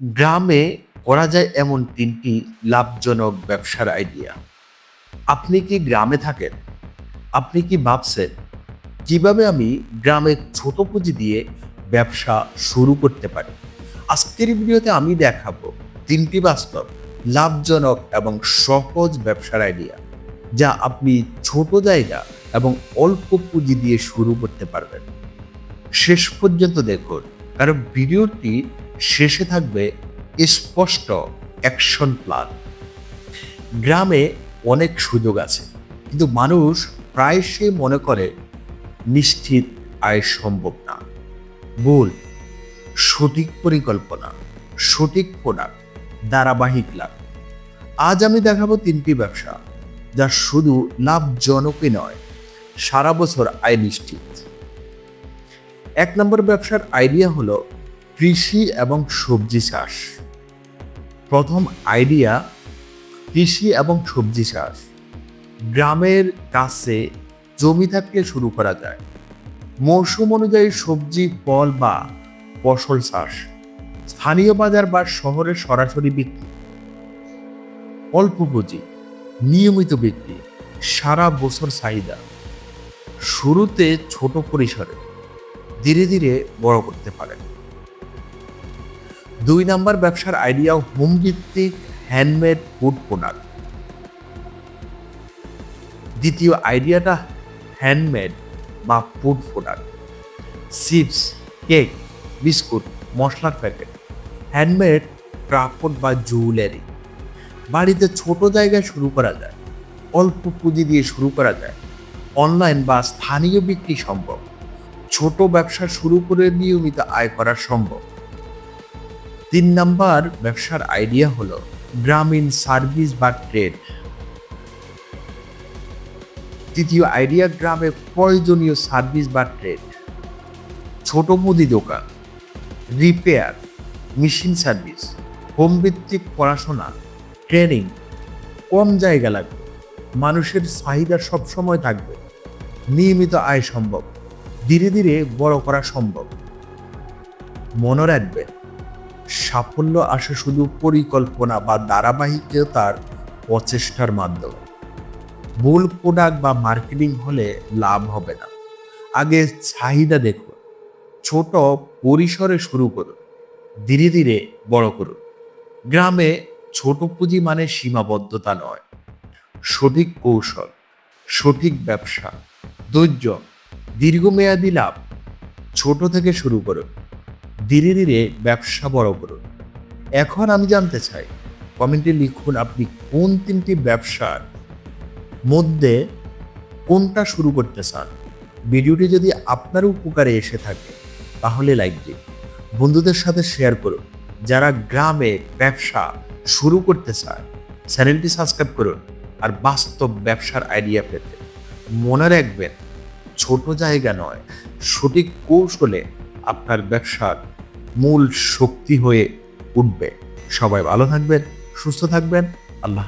গ্রামে করা যায় এমন তিনটি লাভজনক ব্যবসার আইডিয়া আপনি কি গ্রামে থাকেন? আপনি কি ভাবছেন, কীভাবে আমি গ্রামে ছোট পুঁজি দিয়ে ব্যবসা শুরু করতে পারি? আজকের ভিডিওতে আমি দেখাবো তিনটি বাস্তব, লাভজনক এবং সহজ ব্যবসার আইডিয়া যা আপনি ছোট জায়গা এবং অল্প পুঁজি দিয়ে শুরু করতে পারবেন। শেষ পর্যন্ত দেখুন, কারণ ভিডিওটি শেষে থাকবে স্পষ্ট অ্যাকশন প্ল্যান। গ্রামে অনেক সুযোগ আছে, কিন্তু মানুষ প্রায়শই মনে করে নিশ্চিত আয় সম্ভব না। ভুল, সঠিক পরিকল্পনা, সঠিক প্রোডাক্ট ধারাবাহিক লাভ। আজ আমি দেখাবো তিনটি ব্যবসা, যা শুধু লাভজনকই নয়, সারা বছর আয় নিশ্চিত। এক নম্বর ব্যবসার আইডিয়া হলো কৃষি এবং সবজি চাষ। প্রথম আইডিয়া, কৃষি এবং সবজি চাষ। গ্রামের কাছে জমি থাকলে শুরু করা যায়। মৌসুম অনুযায়ী সবজি, ফল বা ফসল চাষ। স্থানীয় বাজার বা শহরে সরাসরি বিক্রি। অল্প পুঁজি, নিয়মিত বিক্রি, সারা বছর চাহিদা। শুরুতে ছোট পরিসরে ধীরে ধীরে বড় করতে পারেন। দুই নাম্বার ব্যবসার আইডিয়া হোম ভিত্তিক হ্যান্ডমেড ফুড প্রোডাক্ট দ্বিতীয় আইডিয়াটা হ্যান্ডমেড বা food product chips cake biscuit, মশলার প্যাকেট হ্যান্ডমেড ক্রাফট বা জুয়েলারি বাড়িতে ছোট জায়গায় শুরু করা যায়, অল্প পুঁজি দিয়ে শুরু করা যায়। অনলাইন বা স্থানীয় বিক্রি সম্ভব। ছোট ব্যবসা শুরু করে নিয়মিত আয় করা সম্ভব। তিন নাম্বার ব্যবসার আইডিয়া হলো গ্রামীণ সার্ভিস বা ট্রেড তৃতীয় আইডিয়া গ্রামে প্রয়োজনীয় সার্ভিস বা ট্রেড ছোট মুদি দোকান রিপেয়ার মেশিন সার্ভিস হোম ভিত্তিক পড়াশোনা ট্রেনিং কম জায়গা লাগবে, মানুষের চাহিদা সবসময় থাকবে। নিয়মিত আয় সম্ভব, ধীরে ধীরে বড় করা সম্ভব। মনে রাখবেন সাফল্য আসে শুধু পরিকল্পনা বা ধারাবাহিকতার প্রচেষ্টার মাধ্যমে। ভুল প্রোডাক্ট বা মার্কেটিং হলে লাভ হবে না। আগে চাহিদা দেখুন, ছোট পরিসরে শুরু করুন, ধীরে ধীরে বড় করুন। গ্রামে ছোট পুঁজি মানে সীমাবদ্ধতা নয়। সঠিক কৌশল, সঠিক ব্যবসা, ধৈর্য, দীর্ঘমেয়াদী লাভ ছোট থেকে শুরু করুন। ধীরে ধীরে ব্যবসা বড় করুন। এখন আমি জানতে চাই, কমেন্টে লিখুন আপনি কোন তিনটি ব্যবসার মধ্যে কোনটা শুরু করতে চান। ভিডিওটি যদি আপনার উপকারে এসে থাকে, তাহলে লাইক দিন। বন্ধুদের সাথে শেয়ার করুন। যারা গ্রামে ব্যবসা শুরু করতে চায়, চ্যানেলটি সাবস্ক্রাইব করুন আর বাস্তব ব্যবসার আইডিয়া পেতে। মনে রাখবেন, ছোট জায়গা নয়, সঠিক কৌশলে আপনার ব্যবসার মূল শক্তি হয়ে উঠবে সবাই ভালো থাকবেন সুস্থ থাকবেন আল্লাহ।